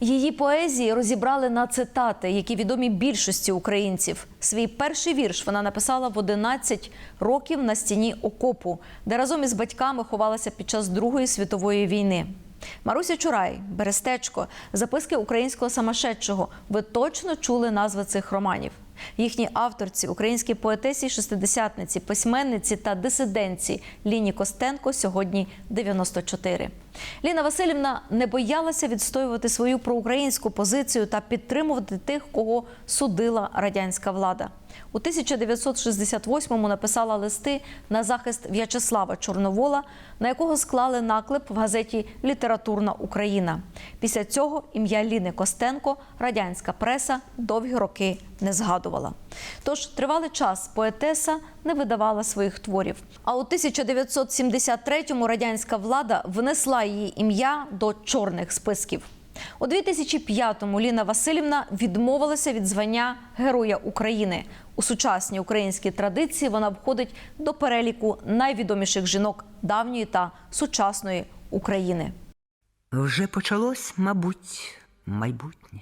Її поезії розібрали на цитати, які відомі більшості українців. Свій перший вірш вона написала в 11 років на стіні окопу, де разом із батьками ховалася під час Другої світової війни. Маруся Чурай, Берестечко, записки українського самошедшого. Ви точно чули назви цих романів. Їхній авторці, українській поетесі, шестидесятниці, письменниці та дисидентці Ліні Костенко сьогодні 94. Ліна Васильівна не боялася відстоювати свою проукраїнську позицію та підтримувати тих, кого судила радянська влада. У 1968-му написала листи на захист В'ячеслава Чорновола, на якого склали наклеп в газеті Літературна Україна. Після цього ім'я Ліни Костенко радянська преса довгі роки не згадувала. Тож тривалий час поетеса не видавала своїх творів. А у 1973-му радянська влада внесла її ім'я до чорних списків. У 2005-му Ліна Васильівна відмовилася від звання Героя України. У сучасній українській традиції вона входить до переліку найвідоміших жінок давньої та сучасної України. Вже почалось, мабуть, майбутнє.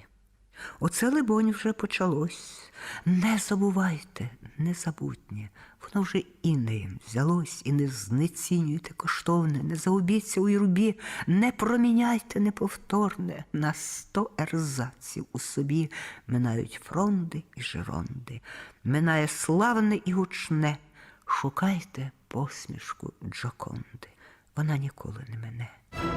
Оце, либонь, вже почалось. Не забувайте, незабутнє. Воно вже інеєм взялось і не знецінюйте коштовне, не заубіться у юрбі, не проміняйте неповторне на сто ерзаців у собі. Минають фронди і жеронди, минає славне і гучне. Шукайте посмішку Джоконди. Вона ніколи не мене.